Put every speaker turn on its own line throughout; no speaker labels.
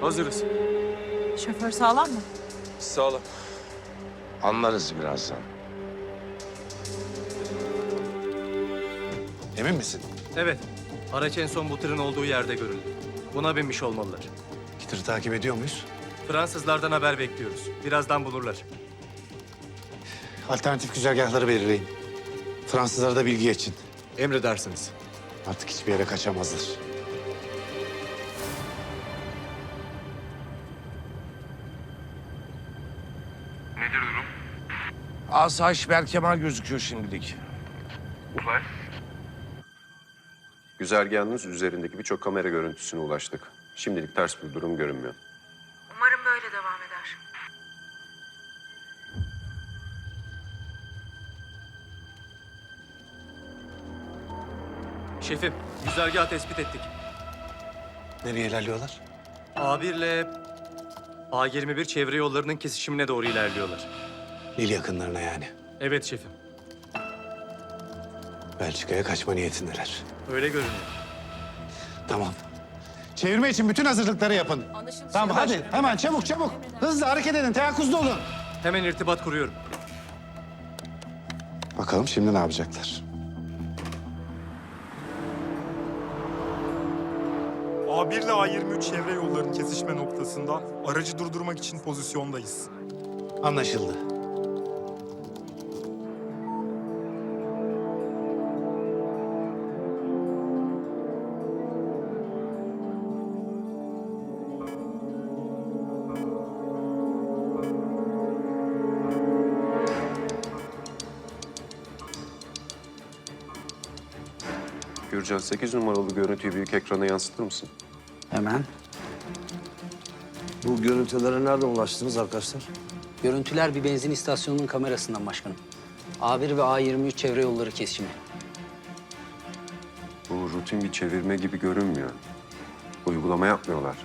Hazırız.
Şoför sağlam mı?
Sağlam.
Anlarız birazdan.
Emin misin?
Evet. Araç en son bu tırın olduğu yerde görüldü. Buna binmiş olmalılar.
Tırı takip ediyor muyuz?
Fransızlardan haber bekliyoruz. Birazdan bulurlar.
Alternatif güzergahları belirleyin. Fransızlara da bilgi geçin.
Emredersiniz.
Artık hiçbir yere kaçamazlar.
Asayiş Berkemal gözüküyor şimdilik.
Güzergahınız üzerindeki birçok kamera görüntüsüne ulaştık. Şimdilik ters bir durum görünmüyor.
Umarım böyle devam eder.
Şefim, güzergahı tespit ettik.
Nereye ilerliyorlar?
A1 ile A21 çevre yollarının kesişimine doğru ilerliyorlar.
Lille yakınlarına yani.
Evet şefim,
Belçika'ya kaçma niyetindeler.
öyle görünüyor.
Tamam. Çevirme için bütün hazırlıkları yapın. Tamam hadi hemen çabuk çabuk. Hızlı hareket edin, teyakkuzda olun.
Hemen irtibat kuruyorum.
Bakalım şimdi ne yapacaklar?
A1 ile A23 çevre yollarının kesişme noktasında aracı durdurmak için pozisyondayız.
Anlaşıldı.
Gürcan 8 numaralı görüntüyü büyük ekrana yansıtır mısın?
Hemen.
Bu görüntülere nereden ulaştınız arkadaşlar?
Görüntüler bir benzin istasyonunun kamerasından başkanım. A1 ve A23 çevre yolları kesişimi.
Bu rutin bir çevirme gibi görünmüyor. Uygulama yapmıyorlar.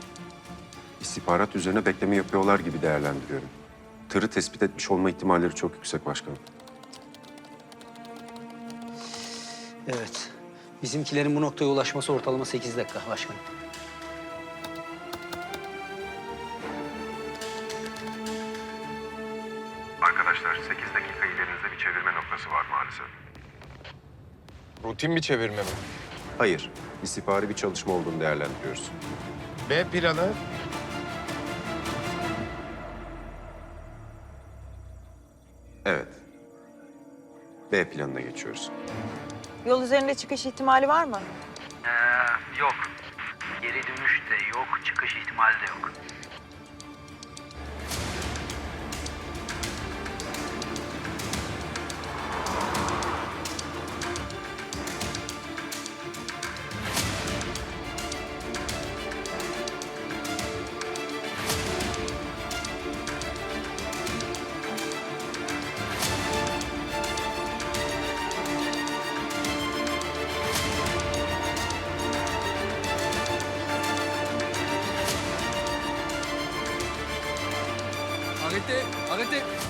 İstihbarat üzerine bekleme yapıyorlar gibi değerlendiriyorum. Tırı tespit etmiş olma ihtimalleri çok yüksek başkanım.
Evet. Bizimkilerin bu noktaya ulaşması ortalama 8 dakika başkanım.
Arkadaşlar 8 dakika ilerinizde bir çevirme noktası var maalesef.
Rutin bir çevirme mi?
Hayır, istihbari bir çalışma olduğunu değerlendiriyoruz.
B planı
Evet. B planına geçiyoruz.
Yol üzerinde çıkış ihtimali var mı?
Ee, yok. Geri dönüş de yok, çıkış ihtimali de yok.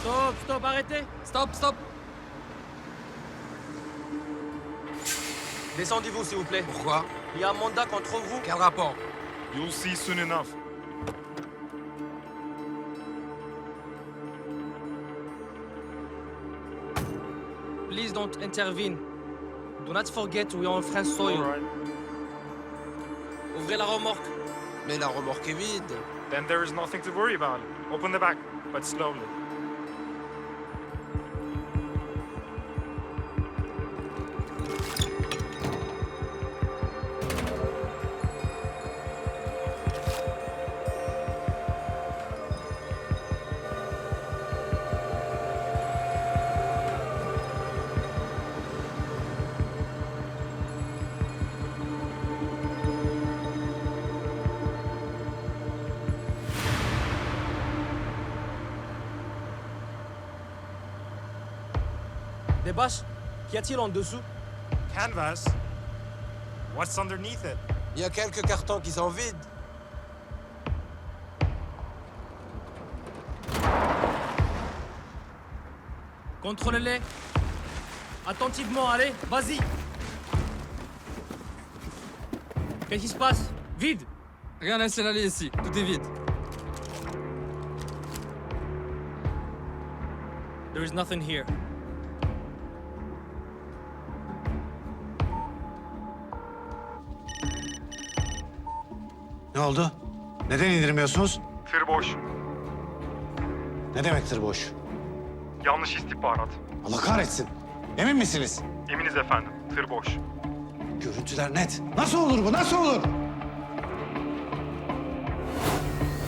Stop, stop, arrêtez Stop, stop Descendez-vous, s'il vous plaît.
Pourquoi?
Il y a un mandat contre vous.
Quel rapport?
You'll see soon enough.
Please don't intervene. Do not forget we are on French soil.
All right.
Ouvrez la remorque.
Mais la remorque est vide.
Then there is nothing to worry about. Open the back, but slowly.
Des bâches Qu'y a-t-il en dessous?
Canvas What's underneath it?
Il y a quelques cartons qui sont vides.
Contrôlez-les. Attentivement, allez, vas-y. Qu'est-ce qui se passe? Vide Rien à se ici, tout est vide. There is nothing here.
Ne oldu? Neden indirmiyorsunuz?
Tır boş.
Ne demektir boş?
Yanlış istihbarat.
Allah kahretsin. Emin misiniz?
Eminiz efendim. Tır boş.
Görüntüler net. Nasıl olur bu? Nasıl olur?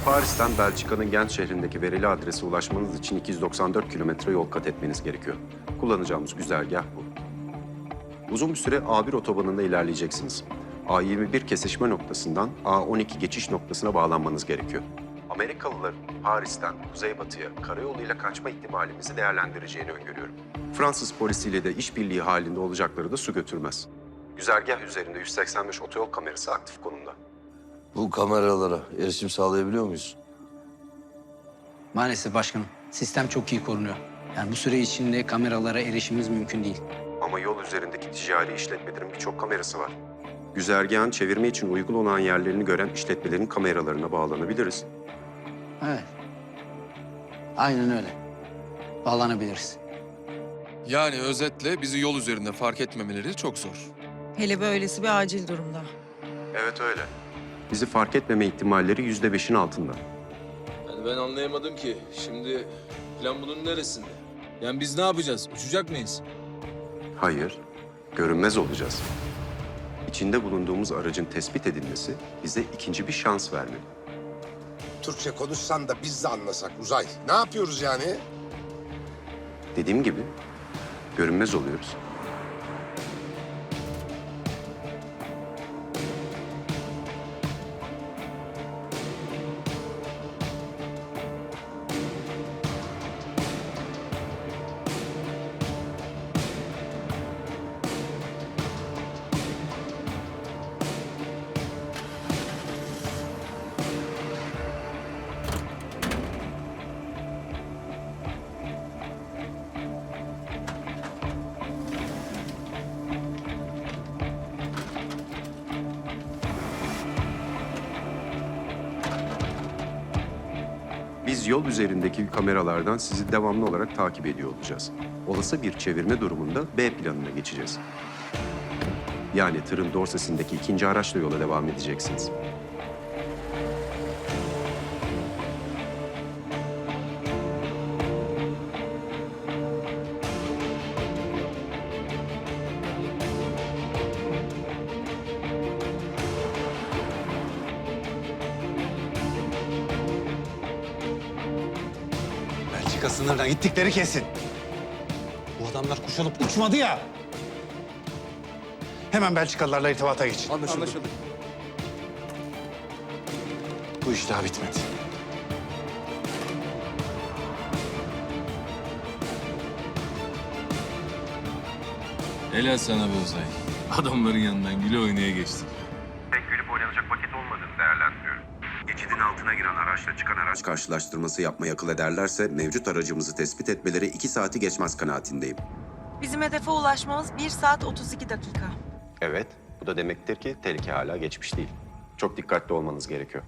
Paris'ten Belçika'nın Gent şehrindeki verili adrese ulaşmanız için 294 kilometre yol kat etmeniz gerekiyor. Kullanacağımız güzergah bu. Uzun bir süre A1 otobanında ilerleyeceksiniz. A21 kesişme noktasından A12 geçiş noktasına bağlanmanız gerekiyor. Amerikalıların Paris'ten kuzeybatıya karayoluyla kaçma ihtimalimizi değerlendireceğini öngörüyorum. Fransız polisiyle de işbirliği halinde olacakları da su götürmez. Güzergah üzerinde 185 otoyol kamerası aktif konumda.
Bu kameralara erişim sağlayabiliyor muyuz?
Maalesef başkanım. Sistem çok iyi korunuyor. Yani bu süre içinde kameralara erişimimiz mümkün değil.
Ama yol üzerindeki ticari işletmelerin birçok kamerası var. Güzergahın çevirme için uygun olan yerlerini gören işletmelerin kameralarına bağlanabiliriz.
Evet. Aynen öyle. Bağlanabiliriz.
Yani özetle bizi yol üzerinde fark etmemeleri çok zor.
Hele böylesi bir acil durumda.
Evet öyle. Bizi fark etmeme ihtimalleri yüzde beşin altında.
Yani ben anlayamadım ki. Şimdi plan bunun neresinde? Yani biz ne yapacağız? Uçacak mıyız?
Hayır, görünmez olacağız. İçinde bulunduğumuz aracın tespit edilmesi bize ikinci bir şans vermeli.
Türkçe konuşsan da biz de anlasak Uzay. Ne yapıyoruz yani?
Dediğim gibi görünmez oluyoruz. Biz yol üzerindeki kameralardan sizi devamlı olarak takip ediyor olacağız. Olası bir çevirme durumunda B planına geçeceğiz. Yani tırın dorsesindeki ikinci araçla yola devam edeceksiniz.
Sınırına gittikleri kesin. Bu adamlar kuşanıp uçmadı ya. Hemen Belçikalılarla irtibata geç.
Anlaşıldı.
Bu iş daha bitmedi.
Helal sana be Uzay. Adamların yanından güle oynaya geçtik.
Pek gülüp oynanacak vakit olmadığını değerlendiriyorum. Geçidin altına giren araçla çıkan araç karşılaştırması yapmayı akıl ederlerse mevcut aracımızı tespit etmeleri iki saati geçmez kanaatindeyim.
Bizim hedefe ulaşmamız 1 saat 32 dakika.
Evet, bu da demektir ki tehlike hala geçmiş değil. Çok dikkatli olmanız gerekiyor.